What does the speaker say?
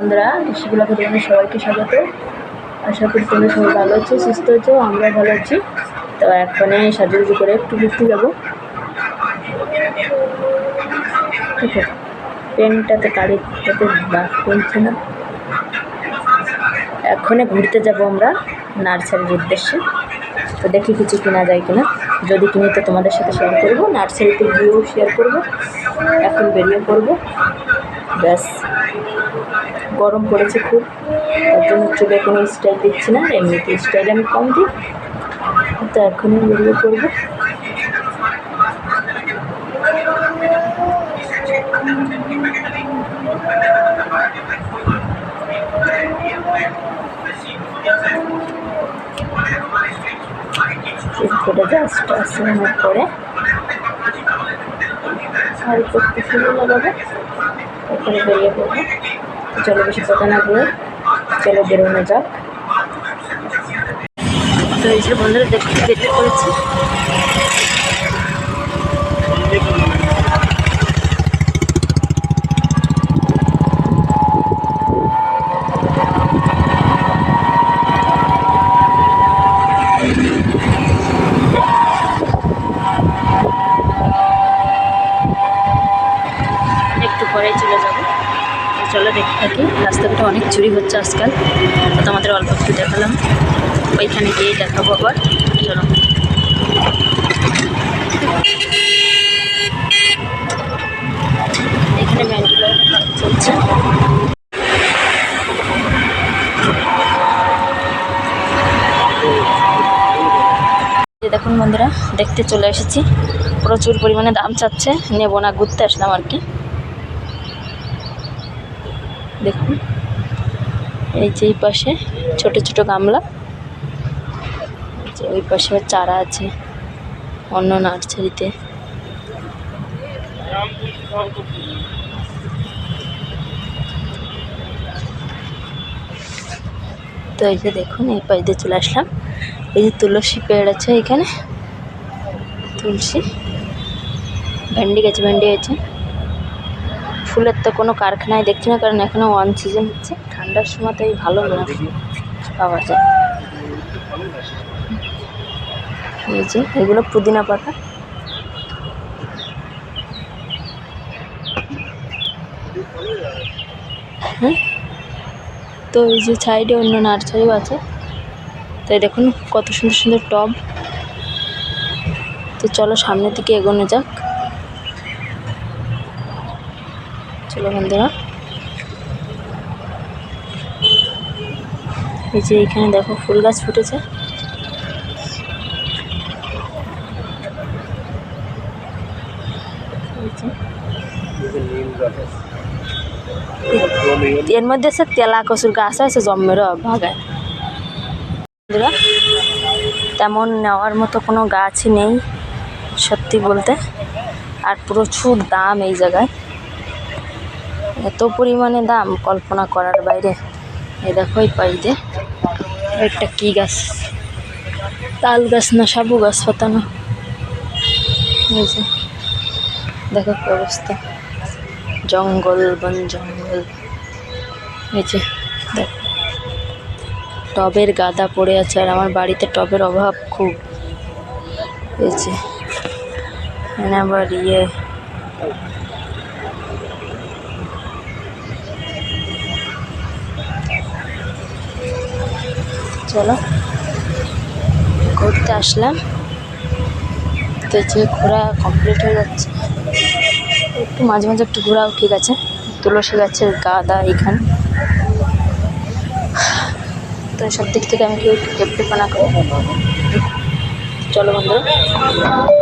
বন্ধুরা ঋষিগুলা পরিবারের সবাইকে স্বাগত। আশা করি তোমরা সবাই ভালো আছো, সুস্থ আছো আমরা ভালো আছি। তো এখনে সাজুগুজু করে একটু ঘুরতে যাব। ঠিক আছে পেনটাতে কালিটাতে দাগ কমছে না। এখনে ঘুরতে যাব আমরা নার্সারির উদ্দেশ্যে। তো দেখি কিছু কেনা যায় কিনা। যদি কিনি তো তোমাদের সাথে শেয়ার করব, নার্সারিতে গিয়েও শেয়ার করব। এখন বেরিয়ে পড়ব। ব্যাস। গরম পড়েছে খুব। তার জন্য চুলে কোনো স্টাইল দিচ্ছি না, এমনিতে স্টাইল আমি কম দিই। তো এখনই বেরিয়ে পরে আর করতে শুরু লাগাবো ওখানে বেরিয়ে পড়ব। চলো বেশি কথা না বলে চলো বেরোনো যাক। তো এই যে বন্ধুরা দেখতে পড়েছি একটু পরেই চলে যাব তো চলো দেখতে থাকি। রাস্তাঘাটে অনেক চুরি হচ্ছে আজকাল। তো তোমাদের অল্প একটু দেখালাম। ওইখানে গিয়ে দেখাবো আবার। চলো। এখানে চলছে। দেখুন বন্ধুরা, দেখতে চলে এসেছি। প্রচুর পরিমাণে দাম চাচ্ছে। নেব না, ঘুরতে আসলাম আর কি। দেখুন। এই যে এই পাশে ছোট ছোট গামলা। ওই পাশে চারা আছে অন্য নার্সারিতে। তো এই যে দেখুন, এই পাশ দিয়ে চলে আসলাম। এই যে তুলসী পেড় আছে এখানে। তুলসী। ভেন্ডি গাছ ভেন্ডি আছে ফুলের তো কোনো কারখানায় দেখছি না, কারণ এখনও ওয়ান সিজন হচ্ছে। ঠান্ডার সময় তো এই ভালো না। পাওয়া যায়। এই যে, এগুলো পুদিনা পাতা। হ্যাঁ তো এই যে সাইডে অন্য নার্সারিও আছে। তাই দেখুন, কত সুন্দর সুন্দর টব। তো চলো সামনের দিকে এগোনো যাক। চলো বন্ধুরা। এই যে এখানে দেখো ফুল গাছ ফুটেছে। এর মধ্যে সে তেলা কচুর গাছ আছে, জন্মের বাগায় বন্ধুরা, তেমন নেওয়ার মতো কোনো গাছই নেই, সত্যি বলতে। আর প্রচুর দাম এই জায়গায়। এত পরিমাণে দাম কল্পনা করার বাইরে। এ দেখো এই পাইতে একটা কী গাছ? তাল গাছ না সাবু গাছ পাতানো এই যে। দেখো কি অবস্থা। জঙ্গল বন জঙ্গল। এই যে, দেখ। টবের গাদা পড়ে আছে আর আমার বাড়িতে টবের অভাব খুব। এই যে আবার ইয়ে চলো। ঘুরতে আসলাম। তো যে ঘোরা কমপ্লিট হয়ে যাচ্ছে। একটু মাঝে মাঝে একটু ঘোরাও ঠিক আছে। তুলসী গাছের গাদা এখানে। তো সব দিক থেকে আমি কেউ একটু কেপ্টেপনা চলো বন্ধুরা